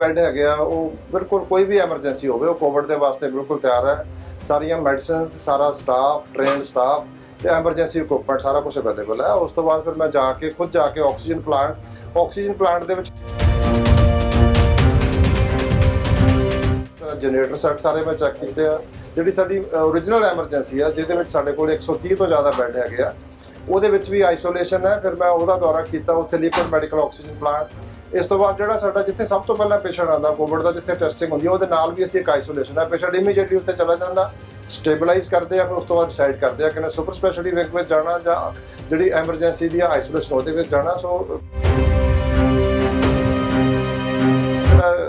Bed ਹੈਗੇ ਆ, ਉਹ ਬਿਲਕੁਲ ਕੋਈ ਵੀ ਐਮਰਜੈਂਸੀ ਹੋਵੇ, ਉਹ ਕੋਵਿਡ ਦੇ ਵਾਸਤੇ ਬਿਲਕੁਲ ਤਿਆਰ ਹੈ। ਸਾਰੀਆਂ ਮੈਡੀਸਿਨਸ ਸਾਰਾ ਸਟਾਫ ਟ੍ਰੇਨਡ ਸਟਾਫ ਤੇ ਐਮਰਜੈਂਸੀ ਇਕਵਿਪਮੈਂਟ ਸਾਰਾ ਕੁਝ ਅਵੇਲੇਬਲ ਹੈ। ਉਸ ਤੋਂ ਬਾਅਦ ਫਿਰ ਮੈਂ ਜਾ ਕੇ, ਖੁਦ ਜਾ ਕੇ ਆਕਸੀਜਨ ਪਲਾਂਟ ਆਕਸੀਜਨ ਪਲਾਂਟ ਦੇ ਵਿੱਚ ਜਨਰੇਟਰ ਸੈੱਟ ਸਾਰੇ ਮੈਂ ਚੈੱਕ ਕੀਤੇ ਆ। ਜਿਹੜੀ ਸਾਡੀ ਓਰੀਜਨਲ ਐਮਰਜੈਂਸੀ ਆ, ਜਿਹਦੇ ਵਿੱਚ ਸਾਡੇ ਕੋਲ 130 ਤੋਂ ਜ਼ਿਆਦਾ ਬੈੱਡ ਹੈਗੇ ਆ। ਉਹਦੇ ਵਿੱਚ ਵੀ ਆਈਸੋਲੇਸ਼ਨ ਹੈ, ਫਿਰ ਮੈਂ ਉਹਦਾ ਦੌਰਾ ਕੀਤਾ, ਉੱਥੇ ਲਿਕੁਇਡ ਮੈਡੀਕਲ ਆਕਸੀਜਨ ਪਲਾਂਟ ਇਸ ਤੋਂ ਬਾਅਦ ਜਿਹੜਾ ਸਾਡਾ ਜਿੱਥੇ ਸਭ ਤੋਂ ਪਹਿਲਾਂ ਪੇਸ਼ੈਂਟ ਆਉਂਦਾ ਕੋਵਿਡ ਦਾ ਜਿੱਥੇ ਟੈਸਟਿੰਗ ਹੁੰਦੀ ਹੈ, ਉਹਦੇ ਨਾਲ ਵੀ ਅਸੀਂ ਇੱਕ ਆਈਸੋਲੇਸ਼ਨ ਹੈ। ਪੇਸ਼ੈਂਟ ਇਮੀਡੀਏਟਲੀ ਉੱਥੇ ਚਲਾ ਜਾਂਦਾ ਸਟੇਬਲਾਈਜ਼ ਕਰਦੇ ਆ, ਫਿਰ ਉਸ ਤੋਂ ਬਾਅਦ ਡਿਸਾਈਡ ਕਰਦੇ ਆ ਕਿ ਨੇ ਸੁਪਰ ਸਪੈਸ਼ਲਿਟੀ ਵਿੰਗ ਵਿੱਚ ਜਾਣਾ ਜਾਂ ਜਿਹੜੀ ਐਮਰਜੈਂਸੀ ਦੀ ਆਈਸੋਲੇਸ਼ਨ ਉਹਦੇ ਵਿੱਚ ਜਾਣਾ ਸੋ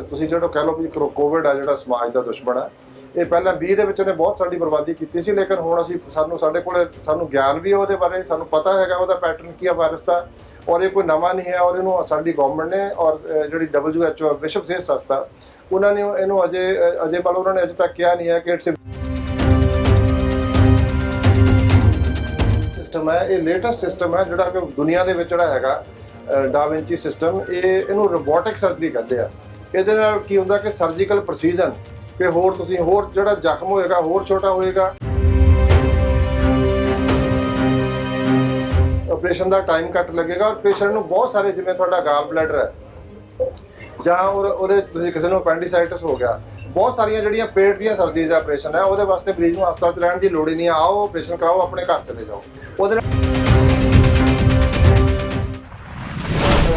ਤੁਸੀਂ ਜਿਹੜਾ ਕਹਿ ਲਓ ਵੀ ਕੋਵਿਡ ਆ ਜਿਹੜਾ ਸਮਾਜ ਦਾ ਦੁਸ਼ਮਣ ਹੈ। ਇਹ ਪਹਿਲਾਂ 20 ਦੇ ਵਿੱਚ ਉਹਨੇ ਬਹੁਤ ਸਾਡੀ ਬਰਬਾਦੀ ਕੀਤੀ ਸੀ ਲੇਕਿਨ ਹੁਣ ਅਸੀਂ ਸਾਨੂੰ ਸਾਡੇ ਕੋਲ ਸਾਨੂੰ ਗਿਆਨ ਵੀ ਹੈ ਉਹਦੇ ਬਾਰੇ ਸਾਨੂੰ ਪਤਾ ਹੈਗਾ ਉਹਦਾ ਪੈਟਰਨ ਕੀ ਆ ਵਾਇਰਸ ਦਾ ਔਰ ਇਹ ਕੋਈ ਨਵਾਂ ਨਹੀਂ ਹੈ ਔਰ ਇਹਨੂੰ ਸਾਡੀ ਗਵਰਨਮੈਂਟ ਨੇ ਔਰ ਅਹ, ਜਿਹੜੀ WHO ਵਿਸ਼ਵ ਸਿਹਤ ਸੰਸਥਾ ਉਹਨਾਂ ਨੇ ਇਹਨੂੰ ਅਜੇ ਅਜੇ ਵੱਲ ਉਹਨਾਂ ਨੇ ਅਜੇ ਤੱਕ ਕਿਹਾ ਨਹੀਂ ਹੈ ਕਿ ਇਟਸ ਸਿਸਟਮ ਹੈ ਇਹ ਲੇਟੈਸਟ ਸਿਸਟਮ ਹੈ ਜਿਹੜਾ ਕਿ ਦੁਨੀਆ ਦੇ ਵਿੱਚ ਜਿਹੜਾ ਹੈਗਾ ਡਾਵਿੰਚੀ ਸਿਸਟਮ ਇਹ ਇਹਨੂੰ ਰੋਬੋਟਿਕ ਸਰਜਰੀ ਕਹਿੰਦੇ ਆ। ਇਹਦੇ ਨਾਲ ਕੀ ਹੁੰਦਾ ਕਿ ਸਰਜੀਕਲ ਪ੍ਰੋਸੀਜਨ ਕਿ ਹੋਰ ਤੁਸੀਂ ਹੋਰ ਜਿਹੜਾ ਜ਼ਖਮ ਹੋਏਗਾ, ਹੋਰ ਛੋਟਾ ਹੋਏਗਾ। ਆਪਰੇਸ਼ਨ ਦਾ ਟਾਈਮ ਘੱਟ ਲੱਗੇਗਾ ਔਰ ਪੇਸ਼ੈਂਟ ਨੂੰ ਬਹੁਤ ਸਾਰੇ ਜਿਵੇਂ ਤੁਹਾਡਾ ਗਾਲ ਬਲੈਡਰ ਹੈ, ਜਾਂ ਉਹਦੇ ਤੁਸੀਂ ਕਿਸੇ ਨੂੰ ਅਪੈਂਡਿਸਾਈਟਿਸ ਹੋ ਗਿਆ, ਬਹੁਤ ਸਾਰੀਆਂ ਜਿਹੜੀਆਂ ਪੇਟ ਦੀਆਂ ਸਰਜਰੀਜ਼ ਆਪਰੇਸ਼ਨ ਹੈ, ਉਹਦੇ ਵਾਸਤੇ ਮਰੀਜ਼ ਨੂੰ ਹਸਪਤਾਲ 'ਚ ਰਹਿਣ ਦੀ ਲੋੜ ਹੀ ਨਹੀਂ ਆਓ ਆਪਰੇਸ਼ਨ ਕਰਾਓ, ਆਪਣੇ ਘਰ ਚਲੇ ਜਾਓ। ਉਹਦੇ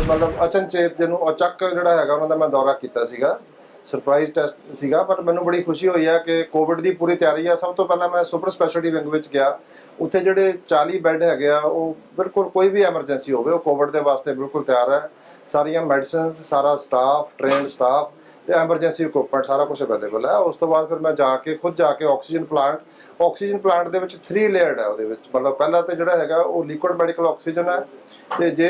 ਮਤਲਬ ਅਚਨਚੇਤ ਜਿਹਨੂੰ ਅਚੱਕ ਜਿਹੜਾ ਹੈਗਾ, ਉਹਨਾਂ ਦਾ ਮੈਂ ਦੌਰਾ ਕੀਤਾ ਸੀਗਾ। ਸਰਪ੍ਰਾਈਜ਼ ਟੈਸਟ ਸੀਗਾ ਪਰ ਮੈਨੂੰ ਬੜੀ ਖੁਸ਼ੀ ਹੋਈ ਹੈ ਕਿ ਕੋਵਿਡ ਦੀ ਪੂਰੀ ਤਿਆਰੀ ਆ। ਸਭ ਤੋਂ ਪਹਿਲਾਂ ਮੈਂ ਸੁਪਰ ਸਪੈਸ਼ਲਿਟੀ ਵਿੰਗ ਵਿੱਚ ਗਿਆ। ਉੱਥੇ ਜਿਹੜੇ 40 ਬੈੱਡ ਹੈਗੇ ਆ, ਉਹ ਬਿਲਕੁਲ ਕੋਈ ਵੀ ਐਮਰਜੈਂਸੀ ਹੋਵੇ, ਉਹ ਕੋਵਿਡ ਦੇ ਵਾਸਤੇ ਬਿਲਕੁਲ ਤਿਆਰ ਹੈ ਸਾਰੀਆਂ ਮੈਡੀਸਿਨਸ ਸਾਰਾ ਸਟਾਫ ਟ੍ਰੇਨਡ ਸਟਾਫ ਤੇ ਐਮਰਜੈਂਸੀ ਇਕਵਿਪਮੈਂਟ ਸਾਰਾ ਕੁਝ ਅਵੇਲੇਬਲ ਹੈ। ਉਸ ਤੋਂ ਬਾਅਦ ਫਿਰ ਮੈਂ ਜਾ ਕੇ, ਖੁਦ ਜਾ ਕੇ ਆਕਸੀਜਨ ਪਲਾਂਟ ਆਕਸੀਜਨ ਪਲਾਂਟ ਦੇ ਵਿੱਚ 3 ਲੇਅਰਡ ਹੈ ਉਹਦੇ ਵਿੱਚ। ਮਤਲਬ ਪਹਿਲਾ ਤੇ ਜਿਹੜਾ ਹੈਗਾ, ਉਹ ਲਿਕੁਇਡ ਮੈਡੀਕਲ ਆਕਸੀਜਨ ਹੈ। ਤੇ ਜੇ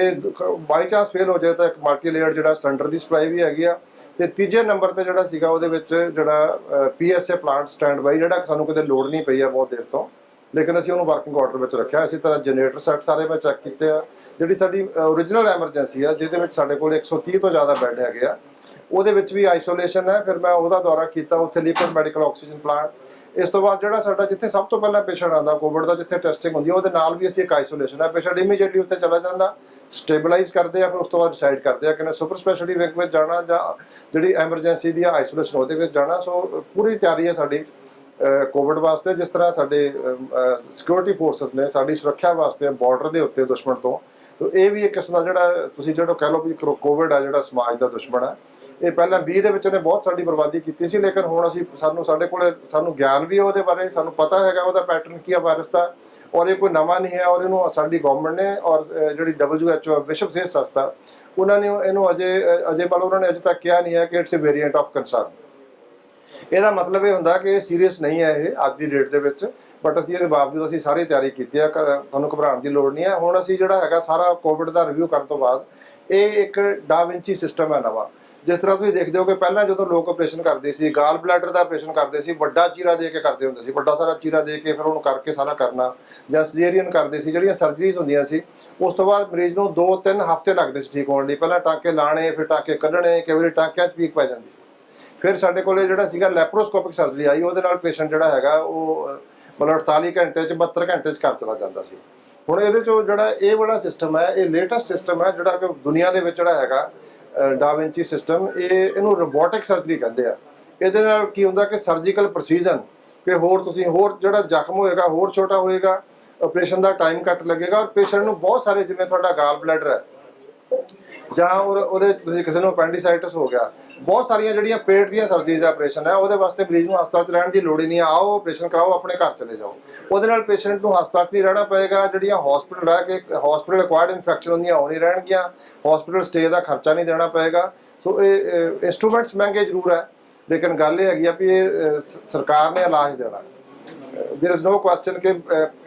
ਬਾਈ ਚਾਂਸ ਫੇਲ ਹੋ ਜਾਏ ਤਾਂ ਇੱਕ ਮਲਟੀ ਲੇਅਰਡ ਜਿਹੜਾ ਸਿਲੰਡਰ ਦੀ ਸਪਲਾਈ ਵੀ ਹੈਗੀ ਆ। ਤੇ ਤੀਜੇ ਨੰਬਰ ਤੇ ਜਿਹੜਾ ਸੀਗਾ, ਉਹਦੇ ਵਿੱਚ ਜਿਹੜਾ ਪੀਐਸਏ ਪਲਾਂਟ ਸਟੈਂਡ ਬਾਈ ਜਿਹੜਾ ਸਾਨੂੰ ਕਿਤੇ ਲੋਡ ਨਹੀਂ ਪਈ ਆ ਬਹੁਤ ਦੇਰ ਤੋਂ। ਲੇਕਿਨ ਅਸੀਂ ਉਹਨੂੰ ਵਰਕਿੰਗ ਆਰਡਰ ਵਿੱਚ ਰੱਖਿਆ। ਇਸੇ ਤਰ੍ਹਾਂ ਜਨਰੇਟਰ ਸੈੱਟ ਸਾਰੇ ਮੈਂ ਚੈੱਕ ਕੀਤੇ ਆ। ਜਿਹੜੀ ਸਾਡੀ ਓਰੀਜਨਲ ਐਮਰਜੈਂਸੀ ਆ, ਜਿਹਦੇ ਵਿੱਚ ਸਾਡੇ ਕੋਲ 130 ਤੋਂ ਜ਼ਿਆਦਾ ਬੈੱਡ ਹੈਗੇ ਆ। ਉਹਦੇ ਵਿੱਚ ਵੀ ਆਈਸੋਲੇਸ਼ਨ ਹੈ, ਫਿਰ ਮੈਂ ਉਹਦਾ ਦੌਰਾ ਕੀਤਾ ਉੱਥੇ ਲਿਕੁਇਡ ਮੈਡੀਕਲ ਆਕਸੀਜਨ ਪਲਾਂਟ ਇਸ ਤੋਂ ਬਾਅਦ ਜਿਹੜਾ ਸਾਡਾ ਜਿੱਥੇ ਸਭ ਤੋਂ ਪਹਿਲਾਂ ਪੇਸ਼ੈਂਟ ਆਉਂਦਾ ਕੋਵਿਡ ਦਾ ਜਿੱਥੇ ਟੈਸਟਿੰਗ ਹੁੰਦੀ ਹੈ, ਉਹਦੇ ਨਾਲ ਵੀ ਅਸੀਂ ਇੱਕ ਆਈਸੋਲੇਸ਼ਨ ਹੈ। ਪੇਸ਼ੈਂਟ ਇਮੀਡੀਏਟਲੀ ਉੱਥੇ ਚਲਾ ਜਾਂਦਾ ਸਟੇਬਲਾਈਜ਼ ਕਰਦੇ ਆ, ਫਿਰ ਉਸ ਤੋਂ ਬਾਅਦ ਡਿਸਾਈਡ ਕਰਦੇ ਆ ਕਿ ਨੇ ਸੁਪਰ ਸਪੈਸ਼ਲਿਟੀ ਵਿੰਗ ਵਿੱਚ ਜਾਣਾ ਜਾਂ ਜਿਹੜੀ ਐਮਰਜੈਂਸੀ ਦੀ ਆਈਸੋਲੇਸ਼ਨ ਉਹਦੇ ਵਿੱਚ ਜਾਣਾ। ਸੋ ਪੂਰੀ ਤਿਆਰੀ ਹੈ ਸਾਡੀ ਕੋਵਿਡ ਵਾਸਤੇ, ਜਿਸ ਤਰ੍ਹਾਂ ਸਾਡੇ ਸਿਕਿਉਰਿਟੀ ਫੋਰਸਸ ਨੇ ਸਾਡੀ ਸੁਰੱਖਿਆ ਵਾਸਤੇ ਬਾਰਡਰ ਦੇ ਉੱਤੇ ਦੁਸ਼ਮਣ ਤੋਂ। ਤੋ ਇਹ ਵੀ ਇੱਕ ਕਿਸਮ ਦਾ ਜਿਹੜਾ ਤੁਸੀਂ ਜਿਹੜਾ ਕਹਿ ਲਓ ਵੀ ਕੋਵਿਡ ਆ ਜਿਹੜਾ ਸਮਾਜ ਦਾ ਦੁਸ਼ਮਣ ਹੈ। ਇਹ ਪਹਿਲਾਂ 20 ਦੇ ਵਿੱਚ ਉਹਨੇ ਬਹੁਤ ਸਾਡੀ ਬਰਬਾਦੀ ਕੀਤੀ ਸੀ ਲੇਕਿਨ ਹੁਣ ਅਸੀਂ ਸਾਨੂੰ ਸਾਡੇ ਕੋਲ ਸਾਨੂੰ ਗਿਆਨ ਵੀ ਹੈ ਉਹਦੇ ਬਾਰੇ ਸਾਨੂੰ ਪਤਾ ਹੈਗਾ ਉਹਦਾ ਪੈਟਰਨ ਕੀ ਆ ਵਾਇਰਸ ਦਾ ਔਰ ਇਹ ਕੋਈ ਨਵਾਂ ਨਹੀਂ ਹੈ ਔਰ ਇਹਨੂੰ ਸਾਡੀ ਗਵਰਨਮੈਂਟ ਨੇ ਔਰ ਅਹ, ਜਿਹੜੀ WHO ਵਿਸ਼ਵ ਸਿਹਤ ਸੰਸਥਾ ਉਹਨਾਂ ਨੇ ਇਹਨੂੰ ਅਜੇ ਅਜੇ ਵੱਲ ਉਹਨਾਂ ਨੇ ਅਜੇ ਤੱਕ ਕਿਹਾ ਨਹੀਂ ਹੈ ਕਿ it's a variant of concern ਇਹਦਾ ਮਤਲਬ ਇਹ ਹੁੰਦਾ ਕਿ ਇਹ ਸੀਰੀਅਸ ਨਹੀਂ ਹੈ ਇਹ ਅੱਜ ਦੀ ਡੇਟ ਦੇ ਵਿੱਚ ਬਟ ਅਸੀਂ ਇਹਦੇ ਬਾਵਜੂਦ ਅਸੀਂ ਸਾਰੀ ਤਿਆਰੀ ਕੀਤੀ ਆ ਕ- ਤੁਹਾਨੂੰ ਘਬਰਾਉਣ ਦੀ ਲੋੜ ਨਹੀਂ ਹੈ। ਹੁਣ ਅਸੀਂ ਜਿਹੜਾ ਹੈਗਾ ਸਾਰਾ ਕੋਵਿਡ ਦਾ ਰਿਵਿਊ ਕਰਨ ਤੋਂ ਬਾਅਦ ਇਹ ਇੱਕ ਡਾਵਿੰਚੀ ਸਿਸਟਮ ਹੈ ਨਵਾਂ। ਜਿਸ ਤਰ੍ਹਾਂ ਤੁਸੀਂ ਦੇਖਦੇ ਹੋ ਕਿ ਪਹਿਲਾਂ ਜਦੋਂ ਲੋਕ ਆਪਰੇਸ਼ਨ ਕਰਦੇ ਸੀ ਗਾਲ ਬਲੈਡਰ ਦਾ ਆਪਰੇਸ਼ਨ ਕਰਦੇ ਸੀ, ਵੱਡਾ ਚੀਰਾ ਦੇ ਕੇ ਕਰਦੇ ਹੁੰਦੇ ਸੀ, ਵੱਡਾ ਸਾਰਾ ਚੀਰਾ ਦੇ ਕੇ ਫਿਰ ਉਹਨੂੰ ਕਰਕੇ ਸਾਰਾ ਕਰਨਾ ਜਾਂ ਸਰਜਰੀਅਨ ਕਰਦੇ ਸੀ, ਜਿਹੜੀਆਂ ਸਰਜਰੀਜ਼ ਹੁੰਦੀਆਂ ਸੀ, ਉਸ ਤੋਂ ਬਾਅਦ ਮਰੀਜ਼ ਨੂੰ 2-3 ਹਫ਼ਤੇ ਲੱਗਦੇ ਸੀ ਠੀਕ ਹੋਣ ਲਈ। ਪਹਿਲਾਂ ਟਾਂਕੇ ਲਾਣੇ, ਫਿਰ ਟਾਂਕੇ ਕੱਢਣੇ, ਕਈ ਵਾਰੀ ਟਾਂਕਿਆਂ 'ਚ ਪੀਕ ਪੈ ਜਾਂਦੀ ਸੀ। ਫਿਰ ਸਾਡੇ ਕੋਲੇ ਜਿਹੜਾ ਸੀਗਾ ਲੈਪਰੋਸਕੋਪਿਕ ਸਰਜਰੀ ਆਈ, ਉਹਦੇ ਨਾਲ ਪੇਸ਼ੈਂਟ ਜਿਹੜਾ ਹੈਗਾ, ਉਹ, ਮਤਲਬ 48 ਘੰਟੇ ਚ 72 ਘੰਟੇ ਚ ਘਰ ਚਲਾ ਜਾਂਦਾ ਸੀ। ਹੁਣ ਇਹਦੇ ਚੋਂ ਜਿਹੜਾ ਇਹ ਵਾਲਾ ਸਿਸਟਮ ਹੈ, ਇਹ ਲੇਟੈਸਟ ਸਿਸਟਮ ਹੈ, ਜਿਹੜਾ ਕਿ ਦੁਨੀਆ ਦੇ ਵਿੱਚ ਜਿਹੜਾ ਹੈਗਾ ਡਾਵਿੰਚੀ ਸਿਸਟਮ, ਇਹ ਇਹਨੂੰ ਰੋਬੋਟਿਕ ਸਰਜਰੀ ਕਹਿੰਦੇ ਆ। ਇਹਦੇ ਨਾਲ ਕੀ ਹੁੰਦਾ ਕਿ ਸਰਜੀਕਲ ਪ੍ਰੋਸੀਜਨ ਕਿ ਹੋਰ ਤੁਸੀਂ ਹੋਰ ਜਿਹੜਾ ਜ਼ਖਮ ਹੋਏਗਾ, ਹੋਰ ਛੋਟਾ ਹੋਏਗਾ ਆਪਰੇਸ਼ਨ ਦਾ ਟਾਈਮ ਘੱਟ ਲੱਗੇਗਾ ਔਰ ਪੇਸ਼ੈਂਟ ਨੂੰ ਬਹੁਤ ਸਾਰੇ ਜਿਵੇਂ ਤੁਹਾਡਾ ਗਾਲ ਬਲੈਡਰ ਹੈ ਜਾਂ ਔਰ ਉਹਦੇ ਤੁਸੀਂ ਕਿਸੇ ਨੂੰ ਅਪੈਂਡਿਸਾਈਟਿਸ ਹੋ ਗਿਆ ਬਹੁਤ ਸਾਰੀਆਂ ਜਿਹੜੀਆਂ ਪੇਟ ਦੀਆਂ ਸਰਜਰੀਜ਼ ਆਪਰੇਸ਼ਨ ਹੈ ਉਹਦੇ ਵਾਸਤੇ ਮਰੀਜ਼ ਨੂੰ ਹਸਪਤਾਲ 'ਚ ਰਹਿਣ ਦੀ ਲੋੜ ਹੀ ਨਹੀਂ ਹੈ। ਆਓ ਆਪਰੇਸ਼ਨ ਕਰਾਓ ਆਪਣੇ ਘਰ ਚਲੇ ਜਾਓ ਉਹਦੇ ਨਾਲ ਪੇਸ਼ੈਂਟ ਨੂੰ ਹਸਪਤਾਲ 'ਚ ਨਹੀਂ ਰਹਿਣਾ ਪਏਗਾ ਜਿਹੜੀਆਂ ਹਸਪੀਟਲ ਰਹਿ ਕੇ ਹਸਪੀਟਲ ਐਕਵਾਇਰਡ ਇਨਫੈਕਸ਼ਨ ਹੁੰਦੀਆਂ ਉਹ ਨਹੀਂ ਰਹਿਣਗੀਆਂ ਹਸਪੀਟਲ ਸਟੇ ਦਾ ਖਰਚਾ ਨਹੀਂ ਦੇਣਾ ਪਏਗਾ ਸੋ ਇਹ ਇਨਸਟਰੂਮੈਂਟਸ ਮਹਿੰਗੇ ਜ਼ਰੂਰ ਹੈ ਲੇਕਿਨ ਗੱਲ ਇਹ ਹੈਗੀ ਆ ਵੀ ਇਹ ਅਹ, ਸ- ਸਰਕਾਰ ਨੇ ਇਲਾਜ ਦੇਣਾ देयर इज नो क्वेश्चन ਕਿ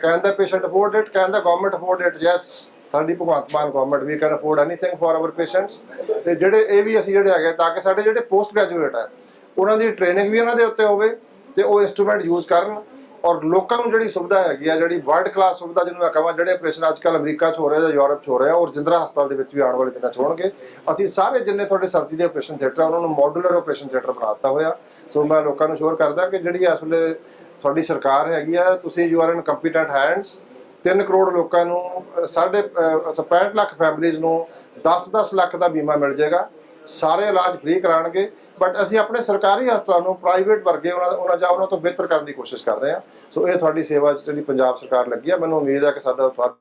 can the patient afford it can the government afford it yes ਸਾਡੀ Bhagwant Mann government we can afford anything for our patients ਤੇ ਜਿਹੜੇ ਇਹ ਵੀ ਅਸੀਂ ਜਿਹੜੇ ਹੈਗੇ ਤਾਂ ਕਿ ਸਾਡੇ ਜਿਹੜੇ ਪੋਸਟ ਗ੍ਰੈਜੂਏਟ ਹੈ ਉਹਨਾਂ ਦੀ ਟ੍ਰੇਨਿੰਗ ਵੀ ਇਹਨਾਂ ਦੇ ਉੱਤੇ ਹੋਵੇ ਤੇ ਉਹ ਇਨਸਟਰੂਮੈਂਟ ਯੂਜ਼ ਕਰਨ ਔਰ ਲੋਕਾਂ ਨੂੰ ਜਿਹੜੀ ਸੁਵਿਧਾ ਹੈਗੀ ਆ, ਜਿਹੜੀ ਵਰਲਡ ਕਲਾਸ ਸੁਵਿਧਾ ਜਿਹਨੂੰ ਮੈਂ ਕਹਾਂ, ਜਿਹੜੇ ਆਪਰੇਸ਼ਨ ਅੱਜ ਕੱਲ੍ਹ ਅਮਰੀਕਾ 'ਚ ਹੋ ਰਹੇ ਜਾਂ ਯੂਰਪ 'ਚ ਹੋ ਰਿਹਾ ਔਰ ਜਿੰਦਰਾ ਹਸਪਤਾਲ ਦੇ ਵਿੱਚ ਵੀ ਆਉਣ ਵਾਲੇ ਦਿਨਾਂ 'ਚ ਹੋਣਗੇ, ਅਸੀਂ ਸਾਰੇ ਜਿੰਨੇ ਤੁਹਾਡੇ ਸਰਜਰੀ ਦੇ ਆਪਰੇਸ਼ਨ ਥੀਏਟਰ ਉਹਨਾਂ ਨੂੰ ਮੋਡੂਲਰ ਆਪਰੇਸ਼ਨ ਥੀਏਟਰ ਬਣਾ ਦਿੱਤਾ ਹੋਇਆ। ਸੋ ਮੈਂ ਲੋਕਾਂ ਨੂੰ ਸ਼ੋਰ ਕਰਦਾ ਕਿ ਜਿਹੜੀ ਇਸ ਵੇਲੇ ਤੁਹਾਡੀ ਸਰਕਾਰ ਹੈਗੀ ਆ, ਤੁਸੀਂ you are in competent hands 3 crore ਲੋਕਾਂ ਨੂੰ ਸਾਢੇ ਅਹ, 65 ਲੱਖ ਫੈਮਿਲੀਜ਼ ਨੂੰ 10-10 ਲੱਖ ਦਾ ਬੀਮਾ ਮਿਲ ਜਾਏਗਾ। ਸਾਰੇ ਇਲਾਜ ਫ੍ਰੀ ਕਰਾਣਗੇ ਬਟ ਅਸੀਂ ਆਪਣੇ ਸਰਕਾਰੀ ਹਸਪਤਾਲਾਂ ਨੂੰ ਪ੍ਰਾਈਵੇਟ ਵਰਗੇ ਉਹਨਾਂ ਉਹਨਾਂ ਜਾਂ ਉਹਨਾਂ ਤੋਂ ਬਿਹਤਰ ਕਰਨ ਦੀ ਕੋਸ਼ਿਸ਼ ਕਰ ਰਹੇ ਹਾਂ। ਸੋ ਇਹ ਤੁਹਾਡੀ ਸੇਵਾ 'ਚ ਜਿਹੜੀ ਪੰਜਾਬ ਸਰਕਾਰ ਲੱਗੀ ਆ ਮੈਨੂੰ ਉਮੀਦ ਹੈ ਕਿ ਸਾਡਾ ਤੁਹਾਡਾ